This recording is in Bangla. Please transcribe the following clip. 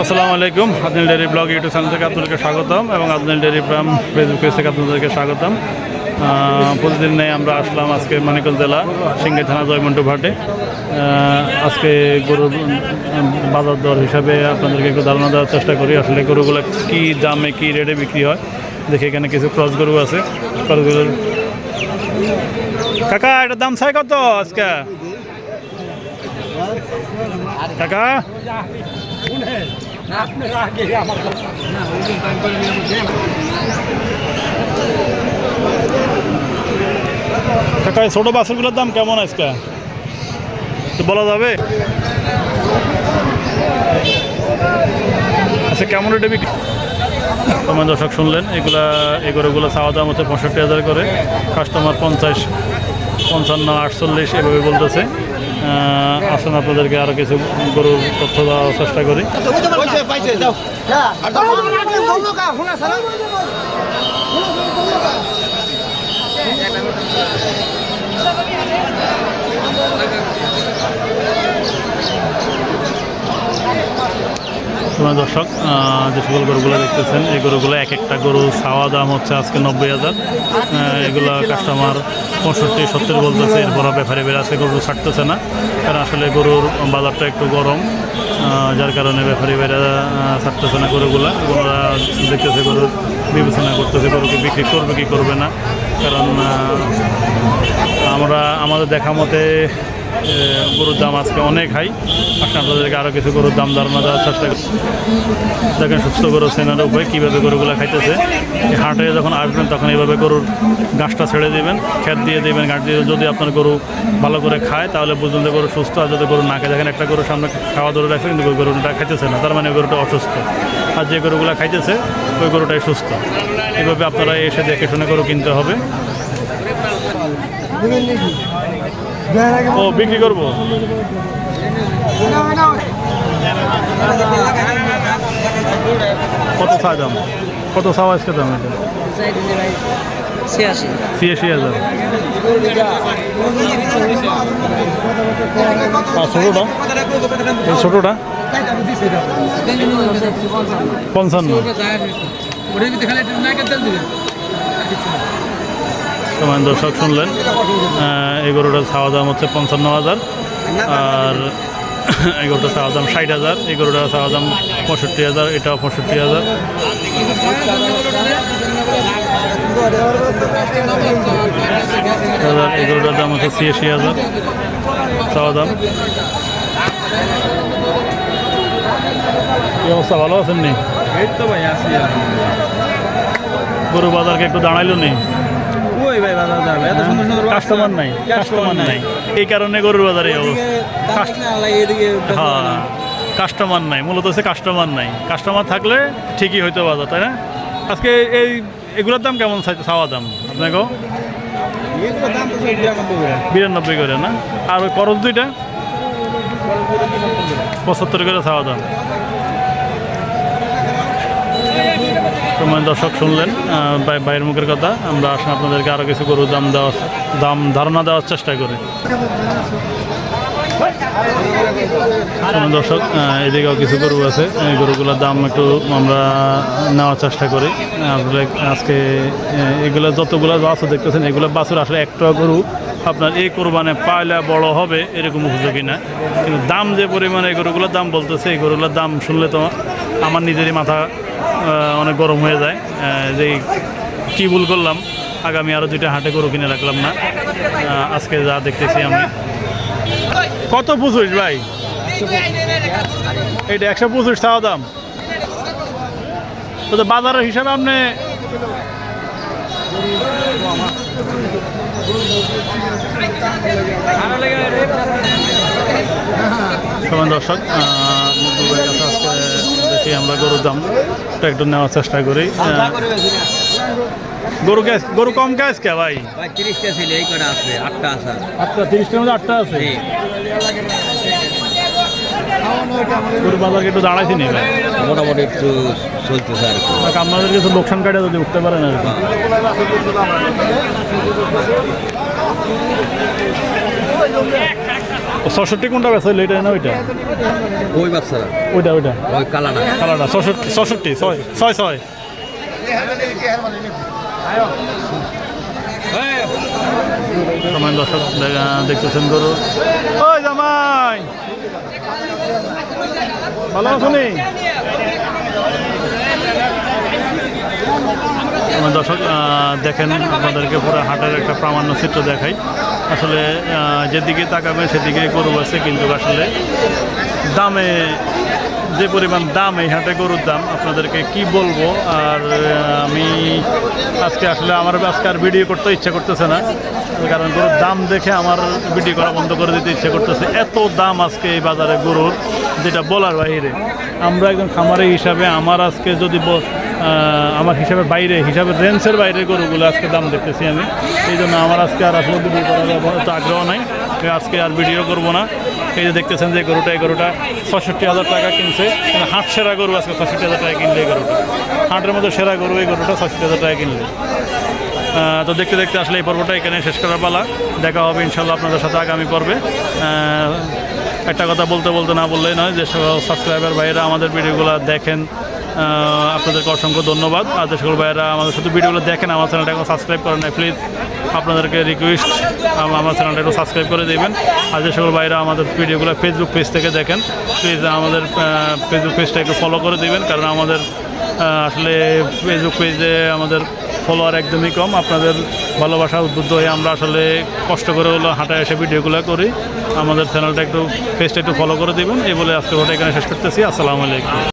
আসসালামু আলাইকুম, Adnal dairy blog YouTube channel থেকে আপনাদেরকে স্বাগতম এবং Adnal dairy farm Facebook page থেকে আপনাদেরকে স্বাগতম। প্রতিদিন নেই আমরা আসলাম আজকে মানিকগঞ্জ জেলা সিংড়ি থানা, জয়মন্টু ভাটে। আজকে গরুর বাজার দর হিসাবে আপনাদেরকে একটু ধারণা দেওয়ার চেষ্টা করি, আসলে গরুগুলো কী দামে, কী রেটে বিক্রি হয়। দেখে এখানে কিছু ক্রস গরু আছে। ক্রস গরুর কাকা, এটার দাম চাই কত আজকে? কাকা? কাকা ছোটো বাছুরগুলোর দাম কেমন আজকে? তো বলা যাবে? আচ্ছা কেমন রেটে বিক্রি? তোমার দর্শক শুনলেন, এগুলা, এই গরুগুলো চাওয়া দাম হচ্ছে পঁয়ষট্টি হাজার করে। কাস্টমার পঞ্চাশ। পঞ্চান্ন, আটচল্লিশ এভাবে বলতেছে। আসুন, আপনাদেরকে আরও কিছু গরুর তথ্য দেওয়ার চেষ্টা করি। দর্শক যে সকল গরুগুলো দেখতেছেন, এই গরুগুলো এক একটা গরু চাওয়া দাম হচ্ছে আজকে নব্বই হাজার। এগুলো কাস্টমার পঁয়ষট্টি, সত্তর বলতেছে, এরপর ব্যাপারে বের আছে, গরু ছাড়তেছে না। কারণ আসলে গরুর বাজারটা একটু গরম যার কারণে ব্যাপারী বেড়া ছাড়তেছে না গরুগুলা। ওরা দেখতেছে গরুর বিবেচনা করতেছে, গরুকে বিক্রি করবে কি করবে না। কারণ আমরা আমাদের দেখা মতে গরুর দাম আজকে অনেক হাই। আসলে আপনাদেরকে আরও কিছু গরুর দাম ধারণা দেওয়ার চেষ্টা করি দেখেন সুস্থ গরু সেনার উপায় কীভাবে গরুগুলো খাইতেছে। হাটে যখন আসবেন, তখন এইভাবে গরুর ঘাসটা ছেড়ে দিবেন খেত দিয়ে দিবেন, ঘাট দিয়ে। যদি আপনার গরু ভালো করে খায়, তাহলে বুঝবেন যে গরু সুস্থ। আর যদি গরু না খায়, দেখেন একটা গরুর সামনে খাওয়া ধরে রাখছে, কিন্তু গরুটা খাইতেছে না। তার মানে গরুটা অসুস্থ। আর যে গরুগুলো খাইতেছে, ওই গরুটাই সুস্থ। এইভাবে আপনারা এসে দেখে শুনে গরু কিনতে হবে। ও বিক্রি করব? কত চা দাম? কত চাও আজকে দাম এটা? ছিয়াশি। হাজার। ছোটোটা? ছোটোটা? পঞ্চান্ন। তোমার দর্শক শুনলেন। এই গরুটার খাওয়া দাম হচ্ছে পঞ্চান্ন হাজার। আর এই গরুটার খাওয়া দাম ষাট হাজার। এই গরুটার খাওয়া দাম পঁয়ষট্টি হাজার। এটাও পঁয়ষট্টি হাজার। এই গরুটার দাম হচ্ছে ছিয়াশি হাজার চাওয়া দাম। কি অবস্থা? ভালো আছেন নি? গরু বাজারকে একটু দাঁড়াইলো নি ওই ভাই বাজার যাবে এত সুন্দর সুন্দর কাস্টমার নাই কাস্টমার নাই। এই কারণে গরুর বাজারে এদিকে হ্যাঁ কাস্টমার নাই মূলত হচ্ছে কাস্টমার নাই। কাস্টমার থাকলে ঠিকই হইতো বাজার তাই না? আজকে এই এগুলোর দাম কেমন চাওয়া দাম? আপনাকে? বিরানব্বই করে। না? আর ওই করজ দুইটা? পঁচাত্তর করে চাওয়া দাম। সময় দর্শক শুনলেন ভাইয়ের মুখের কথা। আমরা আসলে আপনাদেরকে আরও কিছু গরুর দাম দেওয়ার দাম ধারণা দেওয়ার চেষ্টা করি। দর্শক এদিকেও কিছু গরু আছে। এই গরুগুলোর দাম একটু আমরা নেওয়ার চেষ্টা করি। আসলে আজকে এগুলো যতগুলো আছে দেখতেছেন, এগুলো বাছুর আসলে একটা গরু আপনার এই কোরবানে পাইলে বড় হবে এরকম উপযোগী না। কিন্তু দাম যে পরিমাণে এই গরুগুলোর দাম বলতেছে, এই গরুগুলোর দাম শুনলে তো আমার নিজেরই মাথা অনেক গরম হয়ে যায়। যে কী ভুল করলাম, আগামী আরও দুইটা হাটে গরু কিনে রাখলাম না। আজকে যা দেখতেছি আমি। কত পঁচিশ ভাই? এটা একশো পঁচিশ টাকা দাম। তো বাজারের হিসাবে আপনি দর্শক দেখি আমরা গরুর দাম একটু নেওয়ার চেষ্টা করি। আহ, গরু গ্যাস গরু কম গ্যাস কে ভাই? ভাই তিরিশটা ছিল এই কটা আছে আটটা আছে। আটটা তিরিশটার মধ্যে আটটা আছে? গরু বাজারকে একটু দাঁড়াইছি নি মোটামুটি একটু চলতেছে আর কি। আপনাদের কিছু লোকসান কাটে যদি উঠতে পারেন আর কি। ছষট্টি কোনটা বেশ হইল? এটা না ওইটা? ওই বাচ্চারা ওইটা ওইটা। ওই কালানা কালারটা ছষট্টি ছষট্টি ছয় ছয় ছয়। সময় দর্শক দেখা- দেখতেছেন গরু। ওই জামাই! ভালো আছনি দর্শক দেখেন আপনাদেরকে পুরো হাটের একটা প্রামাণ্য চিত্র দেখাই। আসলে যেদিকে তাকাবেন সেদিকে গরু আছে কিন্তু আসলে দামে যে পরিমাণ দাম এই হাটে গরুর দাম, আপনাদেরকে কি বলব? আর আমি আজকে আসলে আমার আজকে আর ভিডিও করতে ইচ্ছা করতেছে না, কারণ গরুর দাম দেখে আমার ভিডিও করা বন্ধ করে দিতে ইচ্ছে করতেছে। এত দাম আজকে এই বাজারে গরুর, যেটা বলার বাইরে। আমরা একজন খামারি হিসাবে, আমার আজকে যদি আমার হিসাবে বাইরে হিসাবে রেঞ্জের বাইরে গরুগুলো আজকে দাম দেখতেছি আমি। এই জন্য আমার আজকে আর আসলে ভিডিও করার আগ্রহ নাই। আজকে আর ভিডিও করব না। এই যে দেখতেছেন যে গরুটা, এই গরুটা ছষট্টি হাজার টাকা কিনছে। হাট সেরা গরু আজকে ছষট্টি হাজার টাকা কিনলে এই গরুটা। হাটের মধ্যে সেরা গরু এই গরুটা ছষট্টি হাজার টাকা কিনলে। তো দেখতে দেখতে আসলে এই পর্বটা এখানে শেষ করার পালা। দেখা হবে ইনশাল্লাহ আপনাদের সাথে আগামী পর্বে। একটা কথা বলতে বলতে না বললেই নয়, যে সাবস্ক্রাইবার ভাইয়েরা আমাদের ভিডিওগুলো দেখেন আপনাদেরকে অসংখ্য ধন্যবাদ। আর যে সকল ভাইয়েরা আমাদের শুধু ভিডিওগুলো দেখেন, আমার চ্যানেলটা এখন সাবস্ক্রাইব করেন না প্লিজ আপনাদেরকে রিকোয়েস্ট আমার চ্যানেলটা একটু সাবস্ক্রাইব করে দেবেন। আর যে সকল ভাইয়েরা আমাদের ভিডিওগুলো ফেসবুক পেজ থেকে দেখেন প্লিজ আমাদের ফেসবুক পেজটা একটু ফলো করে দেবেন, কারণ আমাদের আসলে ফেসবুক পেজে আমাদের ফলোয়ার একদমই কম। আপনাদের ভালোবাসা উদ্বুদ্ধ হয়ে আমরা আসলে কষ্ট করে হলো হাঁটা এসে ভিডিওগুলো করি। আমাদের চ্যানেলটা একটু পেজটা একটু ফলো করে দিবেন। এই বলে আজকে ওটা এখানে শেষ করতেছি। আসসালামু আলাইকুম।